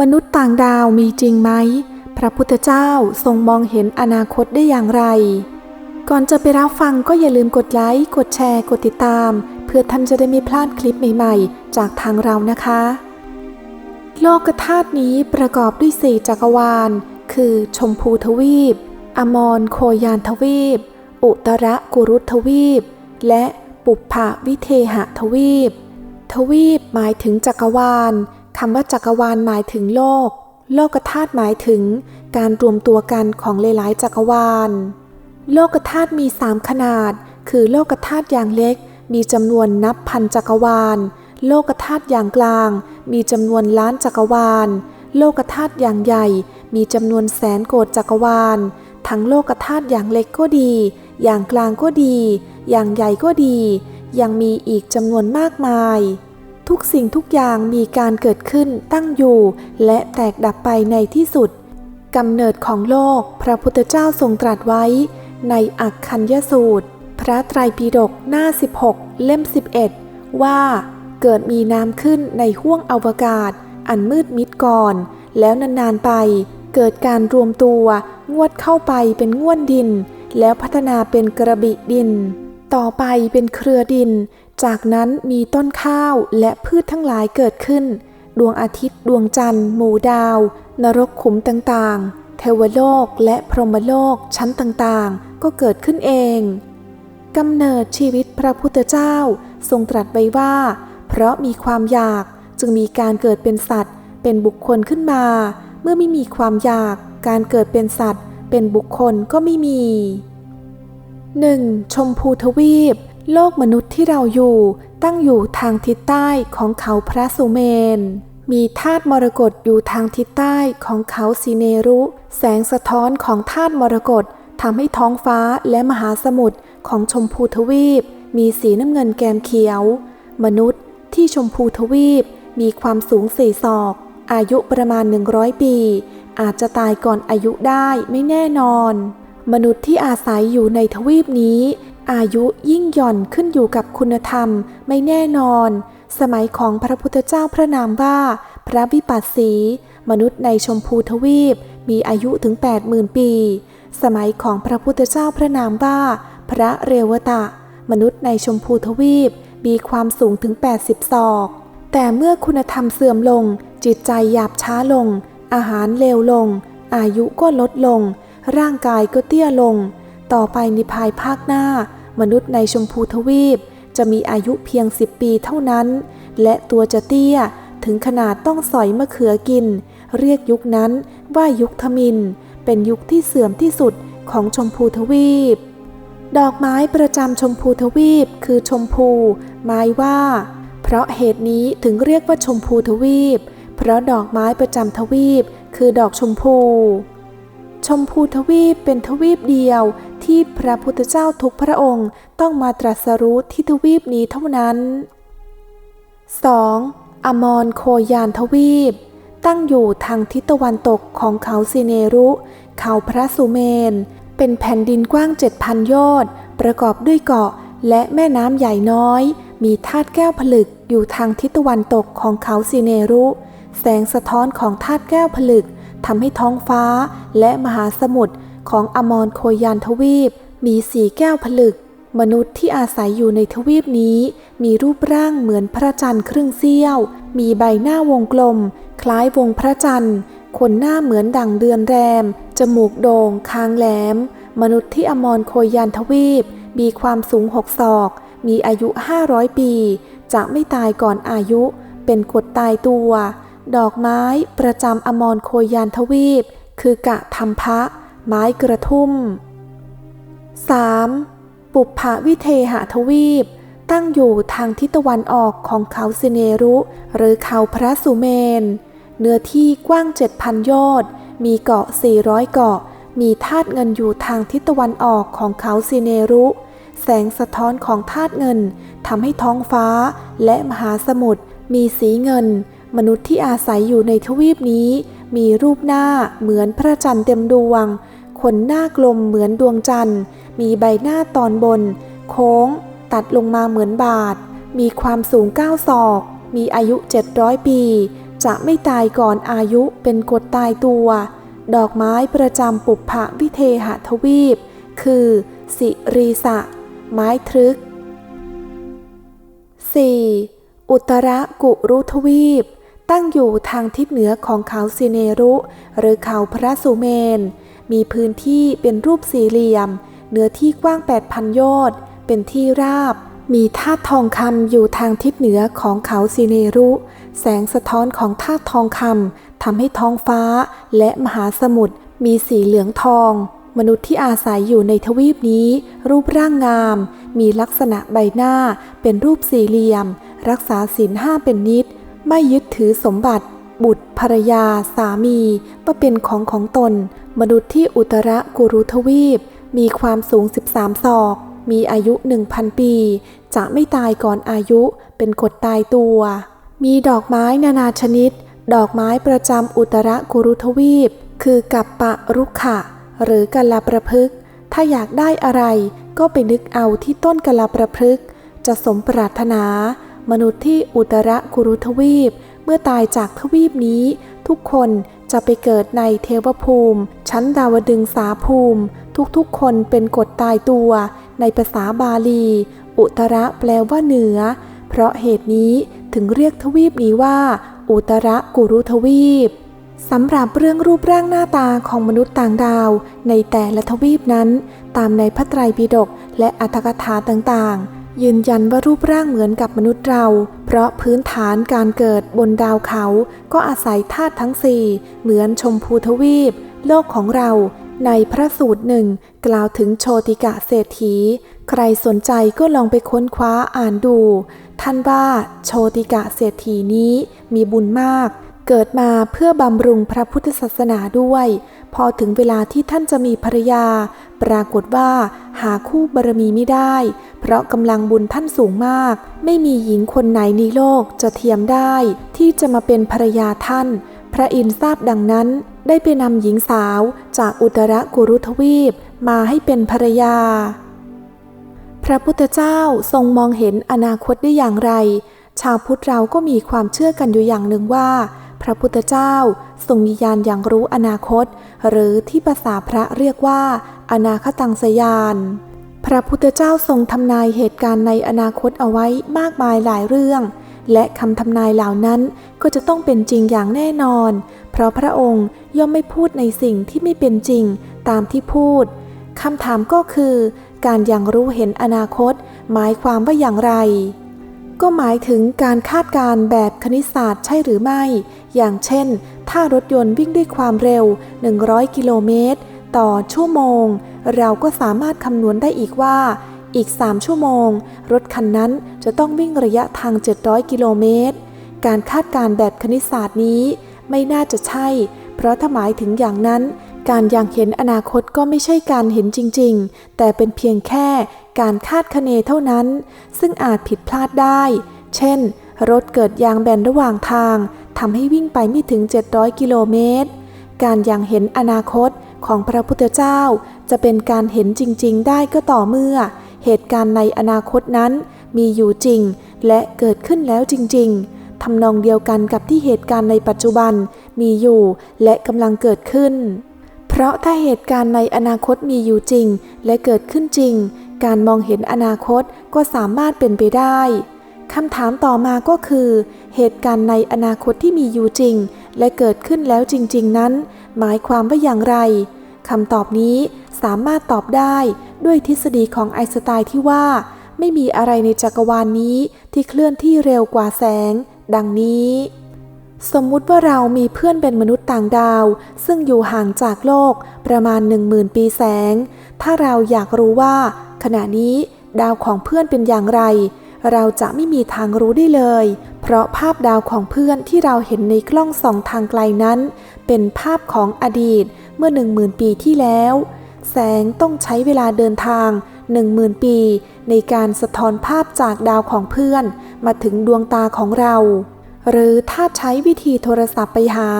มนุษย์ต่างดาวมีจริงไหม พระพุทธเจ้าทรงมองเห็นอนาคตได้อย่างไร ก่อนจะไปรับฟังก็อย่าลืมกดไลค์ กดแชร์ กดติดตาม เพื่อท่านจะได้ไม่พลาดคลิปใหม่ๆ จากทางเรานะคะ โลกธาตุนี้ประกอบด้วยสี่จักรวาล คือชมพูทวีป อมรโคยานทวีป อุตระกุรุทวีป และปุพพวิเทหทวีป ทวีปหมายถึงจักรวาล คำว่าจักรวาลหมายถึงโลก โลกธาตุหมายถึงการรวมตัวกันของหลายๆจักรวาล โลกธาตุมีสามขนาด คือโลกธาตุอย่างเล็ก มีจำนวนนับพันจักรวาล โลกธาตุอย่างกลาง มีจำนวนล้านจักรวาล โลกธาตุอย่างใหญ่ มีจำนวนแสนโกฏจักรวาล ทั้งโลกธาตุอย่างเล็กก็ดี อย่างกลางก็ดี อย่างใหญ่ก็ดี ยังมีอีกจำนวนมากมาย ทุกสิ่งทุกอย่างมีการเกิดขึ้นตั้งอยู่ และแตกดับไปในที่สุดกำเนิดของโลก พระพุทธเจ้าทรงตรัสไว้ ในอักคัญยสูตร พระไตรปิฎกหน้า 16 เล่ม 11 ว่า เกิดมีน้ำขึ้นในห้วงอวกาศ อันมืดมิดก่อน แล้วนานๆไป เกิดการรวมตัวงวดเข้าไปเป็นง่วนดิน แล้วพัฒนาเป็นกระบิดิน ต่อไปเป็นเครือดิน จากนั้นมีต้นข้าวและพืชทั้งหลายเกิดขึ้น ดวงอาทิตย์ดวงจันทร์หมู่ดาว นรกขุมต่างๆ เทวโลกและพรหมโลกชั้นต่างๆ ก็เกิดขึ้นเองกำเนิดชีวิตพระพุทธเจ้าทรงตรัสไว้ว่า เพราะมีความอยากจึงมีการเกิดเป็นสัตว์ เป็นบุคคลขึ้นมา เมื่อไม่มีความอยากการเกิดเป็นสัตว์ เป็นบุคคลก็ไม่มี 1. ชมพูทวีป โลกมนุษย์ที่เราอยู่ตั้งอยู่ทางทิศใต้ของเขาพระสุเมน มีธาตุมรกตอยู่ทางทิศใต้ของเขาสีเนรุ แสงสะท้อนของธาตุมรกตทำให้ท้องฟ้าและมหาสมุทรของชมพูทวีป มีสีน้ำเงินแกมเขียว มนุษย์ที่ชมพูทวีป มีความสูงสี่ศอก อายุประมาณ 100 ปี อาจจะตายก่อนอายุได้ไม่แน่นอน มนุษย์ที่อาศัยอยู่ในทวีปนี้ อายุยิ่งหย่อนขึ้นอยู่กับคุณธรรมไม่แน่นอน สมัยของพระพุทธเจ้าพระนามว่า พระวิปัสสี มนุษย์ในชมพูทวีปมีอายุถึง 80,000 ปี สมัยของพระพุทธเจ้าพระนามว่า พระเรวตะ มนุษย์ในชมพูทวีปมีความสูงถึง 80 ศอก แต่เมื่อคุณธรรมเสื่อมลง จิตใจหยาบช้าลง อาหารเลวลง อายุก็ลดลง ร่างกายก็เตี้ยลง ต่อไปในภายภาคหน้า มนุษย์ในชมพูทวีป จะมีอายุเพียง10ปีเท่านั้น และตัวจะเตี้ยถึงขนาดต้องสอยมะเขือกิน เรียกยุคนั้นว่ายุคทมิน เป็นยุคที่เสื่อมที่สุดของชมพูทวีป ดอกไม้ประจำชมพูทวีปคือชมพูหมายว่า เพราะเหตุนี้ถึงเรียกว่าชมพูทวีป เพราะดอกไม้ประจำทวีปคือดอกชมพู ชมพูทวีปเป็นทวีปเดียวที่พระพุทธเจ้าทุกพระองค์ต้องมาตรัสรู้ที่ทวีปนี้เท่านั้น 2. อมรโคยานทวีป ตั้งอยู่ทางทิศตะวันตกของเขาสิเนรุ เขาพระสุเมน เป็นแผ่นดินกว้างเจ็ดพันโยชน์ ประกอบด้วยเกาะและแม่น้ำใหญ่น้อย มีธาตุแก้วผลึกอยู่ทางทิศตะวันตกของเขาสิเนรุ แสงสะท้อนของธาตุแก้วผลึก ทำให้ท้องฟ้าและมหาสมุทรของอมรโคยานทวีป มีสีแก้วผลึก มนุษย์ที่อาศัยอยู่ในทวีปนี้ มีรูปร่างเหมือนพระจันทร์ครึ่งเสี้ยว มีใบหน้าวงกลม คล้ายวงพระจันทร์ขนหน้าเหมือนดั่งเดือนแรม จมูกโด่ง คางแหลม มนุษย์ที่อมรโคยานทวีป มีความสูงหกศอก มีอายุ 500 ปี จะไม่ตายก่อนอายุ เป็นกฎตายตัว ดอกไม้ประจำอมรโคยานทวีป คือกะธรรมพะ ไม้กระทุ่ม 3. ปุพพวิเทหทวีป ตั้งอยู่ทางทิศตะวันออกของเขาสิเนรุ หรือเขาพระสุเมน เนื้อที่กว้างเจ็ดพันโยชน์ มีเกาะ 400 เกาะ มีธาตุเงินอยู่ทางทิศตะวันออกของเขาสิเนรุ แสงสะท้อนของธาตุเงินทำให้ท้องฟ้าและมหาสมุทรมีสีเงิน มนุษย์ที่อาศัยอยู่ในทวีปนี้ มีรูปหน้าเหมือนพระจันทร์เต็มดวง ขนหน้ากลมเหมือนดวงจันทร์ มีใบหน้าตอนบน โค้ง ตัดลงมาเหมือนบาท มีความสูง 9 ศอก มีอายุ 700 ปี จะไม่ตายก่อนอายุเป็นกฎตายตัว ดอกไม้ประจำปุพพวิเทหทวีป คือ สิรีสะ ไม้ทรึก 4. อุตรกุรุทวีป ตั้งอยู่ทางทิศเหนือของเขาสิเนรุ หรือเขาพระสุเมน มีพื้นที่เป็นรูปสี่เหลี่ยม เนื้อที่กว้าง 8,000 โยชน์ เป็นที่ราบ มีธาตุทองคำอยู่ทางทิศเหนือของเขาสิเนรุ แสงสะท้อนของธาตุทองคำทำให้ท้องฟ้าและมหาสมุทรมีสีเหลืองทอง มนุษย์ที่อาศัยอยู่ในทวีปนี้ รูปร่างงาม มีลักษณะใบหน้าเป็นรูปสี่เหลี่ยม รักษาศีลห้าเป็นนิด ไม่ยึดถือสมบัติ บุตรภรรยา สามีว่าเป็นของของตน มนุษย์ที่อุตรกุรุทวีป มีความสูง 13 ศอก มีอายุ 1,000 ปี จะไม่ตายก่อนอายุเป็นกฎตายตัว มีดอกไม้นานาชนิด ดอกไม้ประจำอุตรกุรุทวีป คือกัปปะรุกขะ หรือกัลลประพฤกถ้าอยากได้อะไรก็ไปนึกเอาที่ต้นกัลลประพฤกจะสมปรารถนา มนุษย์ที่อุตระกุรุทวีป เมื่อตายจากทวีปนี้ ทุกคนจะไปเกิดในเทวภูมิ ชั้นดาวดึงสาภูมิ ทุกๆคนเป็นกฎตายตัว ในภาษาบาลี อุตระแปลว่าเหนือ เพราะเหตุนี้ถึงเรียกทวีปนี้ว่า อุตระกุรุทวีปสำหรับเรื่องรูปร่างหน้าตาของมนุษย์ต่างดาว ในแต่ละทวีปนั้น ตามในพระไตรปิฎกและอัตถกถาต่างๆ ยืนยันว่ารูปร่างเหมือนกับมนุษย์เรา เพราะพื้นฐานการเกิดบนดาวเขา ก็อาศัยธาตุทั้งสี่เหมือนชมพูทวีป โลกของเรา ในพระสูตรหนึ่ง กล่าวถึงโชติกะเศรษฐี ใครสนใจก็ลองไปค้นคว้าอ่านดู ท่านว่าโชติกะเศรษฐีนี้มีบุญมาก เกิดมาเพื่อบำรุงพระพุทธศาสนาด้วย พอถึงเวลาที่ท่านจะมีภรรยา ปรากฏว่า หาคู่บารมีไม่ได้ เพราะกำลังบุญท่านสูงมาก ไม่มีหญิงคนไหนในโลกจะเทียมได้ ที่จะมาเป็นภรรยาท่าน พระอินทร์ทราบดังนั้น ได้ไปนำหญิงสาวจากอุตรกุรุทวีปมาให้เป็นภรรยา พระพุทธเจ้าทรงมองเห็นอนาคตได้อย่างไร ชาวพุทธเราก็มีความเชื่อกันอยู่อย่างหนึ่งว่า พระพุทธเจ้าทรงมีญาณอย่างรู้อนาคต หรือที่ภาษาพระเรียกว่า อนาคตังสยานพระพุทธเจ้าทรงทำนายเหตุการณ์ในอนาคตเอาไว้มากมายหลายเรื่อง และคำทำนายเหล่านั้นก็จะต้องเป็นจริงอย่างแน่นอน เพราะพระองค์ย่อมไม่พูดในสิ่งที่ไม่เป็นจริงตามที่พูดคำถามก็คือ การอย่างรู้เห็นอนาคต หมายความว่าอย่างไร ก็หมายถึงการคาดการณ์แบบคณิตศาสตร์ใช่หรือไม่ อย่างเช่น ถ้ารถยนต์วิ่งด้วยความเร็ว 100 กิโลเมตร ต่อชั่วโมง เราก็สามารถคำนวณได้อีกว่า อีก 3 ชั่วโมง รถคันนั้นจะต้องวิ่งระยะทาง 700 กิโลเมตร การคาดการณ์แบบคณิตศาสตร์นี้ ไม่น่าจะใช่ เพราะถ้าหมายถึงอย่างนั้น การย่างเห็นอนาคตก็ไม่ใช่การเห็นจริง ๆ แต่เป็นเพียงแค่การคาดคะเนเท่านั้น ซึ่งอาจผิดพลาดได้ เช่น รถเกิดยางแบนระหว่างทาง ทำให้วิ่งไปไม่ถึง 700 กิโลเมตร การย่างเห็นอนาคตของพระพุทธเจ้า จะเป็นการเห็นจริง ๆ ได้ก็ต่อเมื่อ เหตุการณ์ในอนาคตนั้นมีอยู่จริง และเกิดขึ้นแล้วจริง ๆ ทำนองเดียวกันกับที่เหตุการณ์ในปัจจุบันมีอยู่และกำลังเกิดขึ้น เพราะถ้าเหตุการณ์ในอนาคตมีอยู่จริง และเกิดขึ้นจริง การมองเห็นอนาคตก็สามารถเป็นไปได้ คำถามต่อมาก็คือ เหตุการณ์ในอนาคตที่มีอยู่จริง และเกิดขึ้นแล้วจริง ๆ นั้น หมายความว่าอย่างไรคำตอบนี้สามารถตอบได้ด้วยทฤษฎีของไอน์สไตน์ที่ว่า ไม่มีอะไรในจักรวาลนนี้ที่เคลื่อนที่เร็วกว่าแสง ดังนี้ สมมุติว่าเรามีเพื่อนเป็นมนุษย์ต่างดาว ซึ่งอยู่ห่างจากโลกประมาณ 10,000 ปีแสง ถ้าเราอยากรู้ว่า ขณะนี้ดาวของเพื่อนเป็นอย่างไร เราจะไม่มีทางรู้ได้เลย เพราะภาพดาวของเพื่อนที่เราเห็นในกล้องส่องทางไกลนั้น เป็นภาพของอดีตเมื่อ 10,000 ปีที่แล้ว แสงต้องใช้เวลาเดินทาง 10,000 ปี ในการสะท้อนภาพจากดาวของเพื่อน มาถึงดวงตาของเรา หรือถ้าใช้วิธีโทรศัพท์ไปหา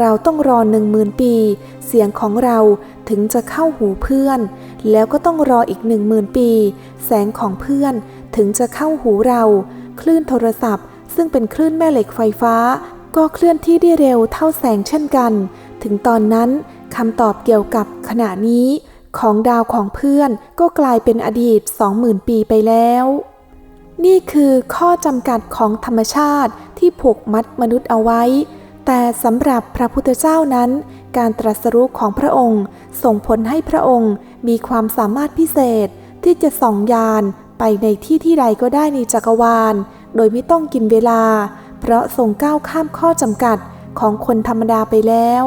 เราต้องรอหนึ่งหมื่นปี เสียงของเราถึงจะเข้าหูเพื่อน แล้วก็ต้องรออีกหนึ่งหมื่นปี แสงของเพื่อน ถึงจะเข้าหูเรา คลื่นโทรศัพท์ ซึ่งเป็นคลื่นแม่เหล็กไฟฟ้า ก็เคลื่อนที่ได้เร็วเท่าแสงเช่นกัน ถึงตอนนั้นคำตอบเกี่ยวกับขณะนี้ ของดาวของเพื่อนก็กลายเป็นอดีต 20,000 ปีไปแล้ว นี่คือข้อจำกัดของธรรมชาติที่ผูกมัดมนุษย์เอาไว้ แต่สำหรับพระพุทธเจ้านั้น การตรัสรู้ของพระองค์ ส่งผลให้พระองค์มีความสามารถพิเศษที่จะส่องยาน ไปในที่ที่ใดก็ได้ในจักรวาล โดยไม่ต้องกินเวลา เพราะทรงก้าวข้ามข้อจำกัดของคนธรรมดาไปแล้ว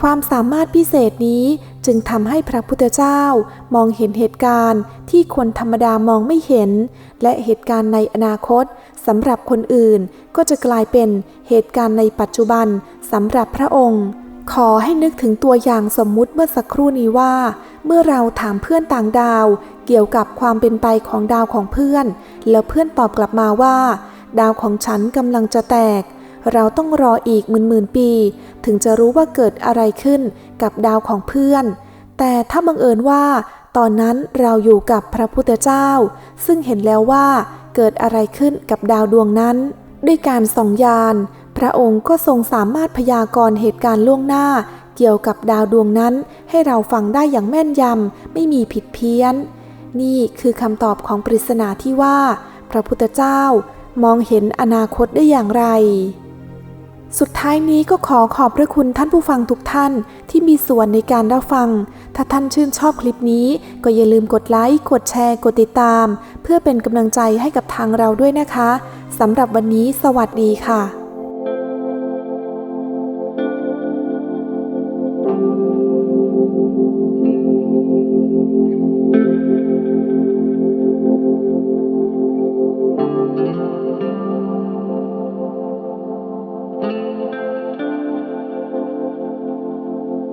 ความสามารถพิเศษนี้จึงทำให้พระพุทธเจ้ามองเห็นเหตุการณ์ที่คนธรรมดามองไม่เห็น และเหตุการณ์ในอนาคตสำหรับคนอื่นก็จะกลายเป็นเหตุการณ์ในปัจจุบันสำหรับพระองค์ขอให้นึกถึงตัวอย่างสมมุติเมื่อสักครู่นี้ว่า เมื่อเราถามเพื่อนต่างดาว เกี่ยวกับความเป็นไปของดาวของเพื่อน แล้วเพื่อนตอบกลับมาว่า ดาวของฉันกำลังจะแตก เราต้องรออีกหมื่นหมื่นปี ถึงจะรู้ว่าเกิดอะไรขึ้นกับดาวของเพื่อน แต่ถ้าบังเอิญว่า ตอนนั้นเราอยู่กับพระพุทธเจ้า ซึ่งเห็นแล้วว่าเกิดอะไรขึ้นกับดาวดวงนั้น ด้วยการส่องยานพระองค์ก็ทรงสามารถพยากรณ์เหตุการณ์ล่วงหน้า เกี่ยวกับดาวดวงนั้น ให้เราฟังได้อย่างแม่นยำไม่มีผิดเพี้ยน นี่คือคำตอบของปริศนาที่ว่า พระพุทธเจ้ามองเห็นอนาคตได้อย่างไร สุดท้ายนี้ก็ขอขอบพระคุณท่านผู้ฟังทุกท่านที่มีส่วนในการรับฟัง ถ้าท่านชื่นชอบคลิปนี้ ก็อย่าลืมกดไลค์ กดแชร์ กดติดตาม เพื่อเป็นกำลังใจให้กับทางเราด้วยนะคะสำหรับวันนี้ สวัสดีค่ะ